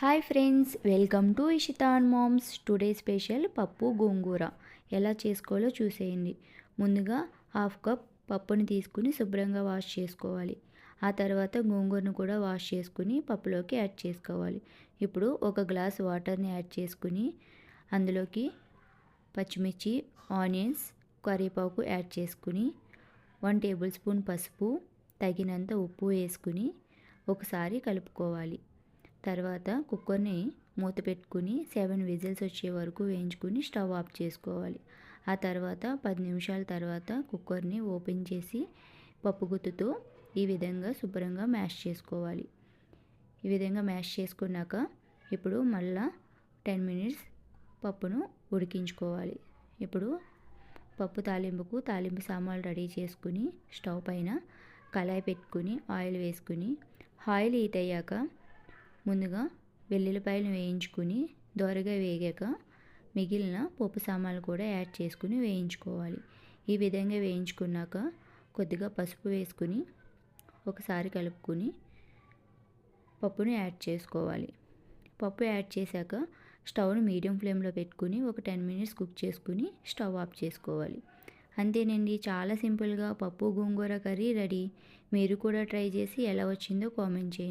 Hi friends welcome to Ishitan moms today special పప్పు గోంగూర ఎలా చేసుకోవాలో చూసేయండి. ముందుగా హాఫ్ కప్ పప్పుని తీసుకుని శుభ్రంగా వాష్ చేసుకోవాలి. ఆ తర్వాత గోంగూరను కూడా వాష్ చేసుకుని పప్పులోకి యాడ్ చేసుకోవాలి. ఇప్పుడు ఒక గ్లాస్ వాటర్ని యాడ్ చేసుకుని అందులోకి పచ్చిమిర్చి ఆనియన్స్ కరివేపాకు యాడ్ చేసుకుని వన్ టేబుల్ స్పూన్ పసుపు తగినంత ఉప్పు వేసుకుని ఒకసారి కలుపుకోవాలి. తర్వాత కుక్కర్ని మూత పెట్టుకుని సెవెన్ విజిల్స్ వచ్చే వరకు వేయించుకుని స్టవ్ ఆఫ్ చేసుకోవాలి. ఆ తర్వాత పది నిమిషాల తర్వాత కుక్కర్ని ఓపెన్ చేసి పప్పు గుత్తుతో ఈ విధంగా శుభ్రంగా మ్యాష్ చేసుకోవాలి. ఈ విధంగా మ్యాష్ చేసుకున్నాక ఇప్పుడు మళ్ళా టెన్ మినిట్స్ పప్పును ఉడికించుకోవాలి. ఇప్పుడు పప్పు తాలింపుకు తాలింపు సామాన్లు రెడీ చేసుకుని స్టవ్ పైన కళాయి పెట్టుకుని ఆయిల్ వేసుకుని ఆయిల్ హీట్ అయ్యాక ముందుగా వెల్లుల్లిపాయలు వేయించుకుని దోరగా వేగాక మిగిలిన పప్పు సామాన్లు కూడా యాడ్ చేసుకుని వేయించుకోవాలి. ఈ విధంగా వేయించుకున్నాక కొద్దిగా పసుపు వేసుకుని ఒకసారి కలుపుకొని పప్పుని యాడ్ చేసుకోవాలి. పప్పు యాడ్ చేశాక స్టవ్ను మీడియం ఫ్లేమ్లో పెట్టుకుని ఒక టెన్ మినిట్స్ కుక్ చేసుకుని స్టవ్ ఆఫ్ చేసుకోవాలి. అంతేనండి చాలా సింపుల్గా పప్పు గోంగూర కర్రీ రెడీ. మీరు కూడా ట్రై చేసి ఎలా వచ్చిందో కామెంట్ చేయండి.